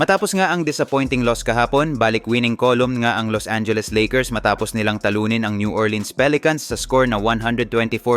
Matapos nga ang disappointing loss kahapon, balik winning column nga ang Los Angeles Lakers matapos nilang talunin ang New Orleans Pelicans sa score na 124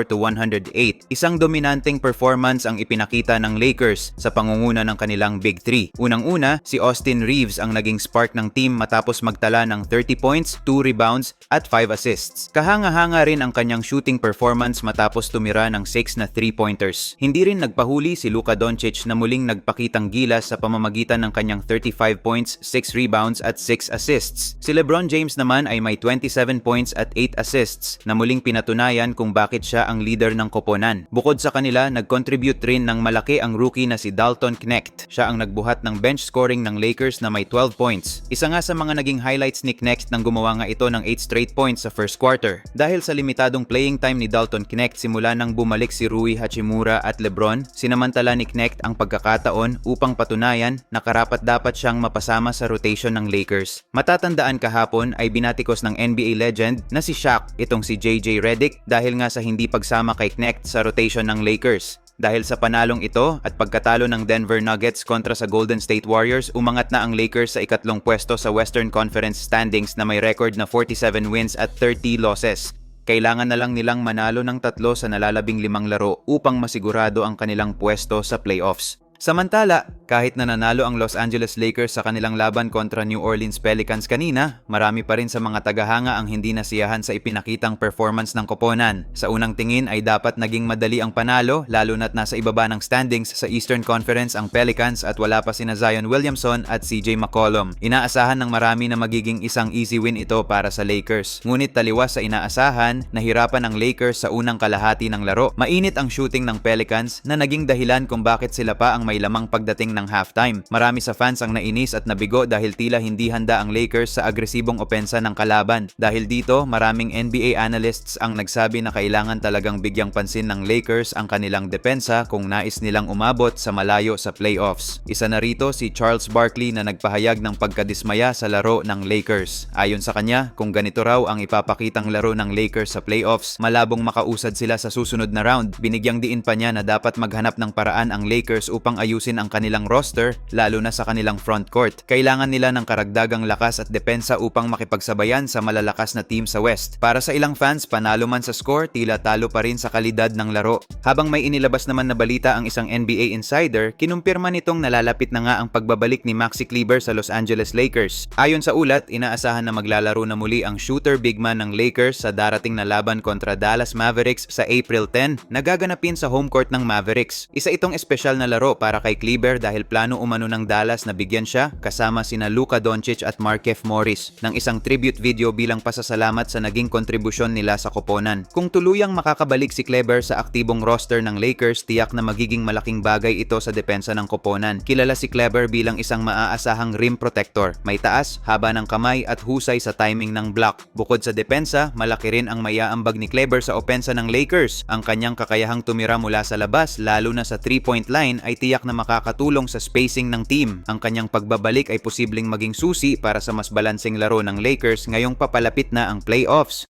to 108. Isang dominanteng performance ang ipinakita ng Lakers sa pangunguna ng kanilang Big Three. Unang-una, si Austin Reeves ang naging spark ng team matapos magtala ng 30 points, 2 rebounds at 5 assists. Kahanga-hanga rin ang kanyang shooting performance matapos tumira ng 6 na 3-pointers. Hindi rin nagpahuli si Luka Doncic na muling nagpakitang gilas sa pamamagitan ng kanyang 35 points, 6 rebounds at 6 assists. Si LeBron James naman ay may 27 points at 8 assists na muling pinatunayan kung bakit siya ang leader ng koponan. Bukod sa kanila, nag-contribute rin ng malaki ang rookie na si Dalton Knecht. Siya ang nagbuhat ng bench scoring ng Lakers na may 12 points. Isa nga sa mga naging highlights ni Knecht nang gumawa nga ito ng 8 straight points sa first quarter. Dahil sa limitadong playing time ni Dalton Knecht simula nang bumalik si Rui Hachimura at LeBron, sinamantala ni Knecht ang pagkakataon upang patunayan na karapat dapat siyang mapasama sa rotation ng Lakers. Matatandaan kahapon ay binatikos ng NBA legend na si Shaq itong si JJ Redick dahil nga sa hindi pagsama kay Knecht sa rotation ng Lakers. Dahil sa panalong ito at pagkatalo ng Denver Nuggets kontra sa Golden State Warriors, umangat na ang Lakers sa ikatlong pwesto sa Western Conference standings na may record na 47 wins at 30 losses. Kailangan na lang nilang manalo ng tatlo sa nalalabing limang laro upang masigurado ang kanilang pwesto sa playoffs. Samantala, kahit na nanalo ang Los Angeles Lakers sa kanilang laban kontra New Orleans Pelicans kanina, marami pa rin sa mga tagahanga ang hindi nasiyahan sa ipinakitang performance ng koponan. Sa unang tingin ay dapat naging madali ang panalo lalo na't nasa ibaba ng standings sa Eastern Conference ang Pelicans at wala pa sina Zion Williamson at CJ McCollum. Inaasahan ng marami na magiging isang easy win ito para sa Lakers. Ngunit taliwas sa inaasahan, nahirapan ang Lakers sa unang kalahati ng laro. Mainit ang shooting ng Pelicans na naging dahilan kung bakit sila pa ang may lamang pagdating ng halftime. Marami sa fans ang nainis at nabigo dahil tila hindi handa ang Lakers sa agresibong opensa ng kalaban. Dahil dito, maraming NBA analysts ang nagsabi na kailangan talagang bigyang pansin ng Lakers ang kanilang depensa kung nais nilang umabot sa malayo sa playoffs. Isa na rito si Charles Barkley na nagpahayag ng pagkadismaya sa laro ng Lakers. Ayon sa kanya, kung ganito raw ang ipapakitang laro ng Lakers sa playoffs, malabong makausad sila sa susunod na round. Binigyang diin pa niya na dapat maghanap ng paraan ang Lakers upang ayusin ang kanilang roster, lalo na sa kanilang front court. Kailangan nila ng karagdagang lakas at depensa upang makipagsabayan sa malalakas na team sa West. Para sa ilang fans, panalo man sa score, tila talo pa rin sa kalidad ng laro. Habang may inilabas naman na balita ang isang NBA insider, kinumpirma nitong nalalapit na nga ang pagbabalik ni Maxi Kleber sa Los Angeles Lakers. Ayon sa ulat, inaasahan na maglalaro na muli ang shooter big man ng Lakers sa darating na laban kontra Dallas Mavericks sa April 10 na gaganapin sa home court ng Mavericks. Isa itong espesyal na laro para kay Kleber dahil plano umano ng Dallas na bigyan siya kasama sina Luka Doncic at Markef Morris ng isang tribute video bilang pasasalamat sa naging kontribusyon nila sa koponan. Kung tuluyang makakabalik si Kleber sa aktibong roster ng Lakers, tiyak na magiging malaking bagay ito sa depensa ng koponan. Kilala si Kleber bilang isang maaasahang rim protector. May taas, haba ng kamay at husay sa timing ng block. Bukod sa depensa, malaki rin ang maiaambag ni Kleber sa opensa ng Lakers. Ang kanyang kakayahang tumira mula sa labas, lalo na sa 3-point line, ay tiyak na makakatulong sa spacing ng team. Ang kanyang pagbabalik ay posibleng maging susi para sa mas balanseng laro ng Lakers ngayong papalapit na ang playoffs.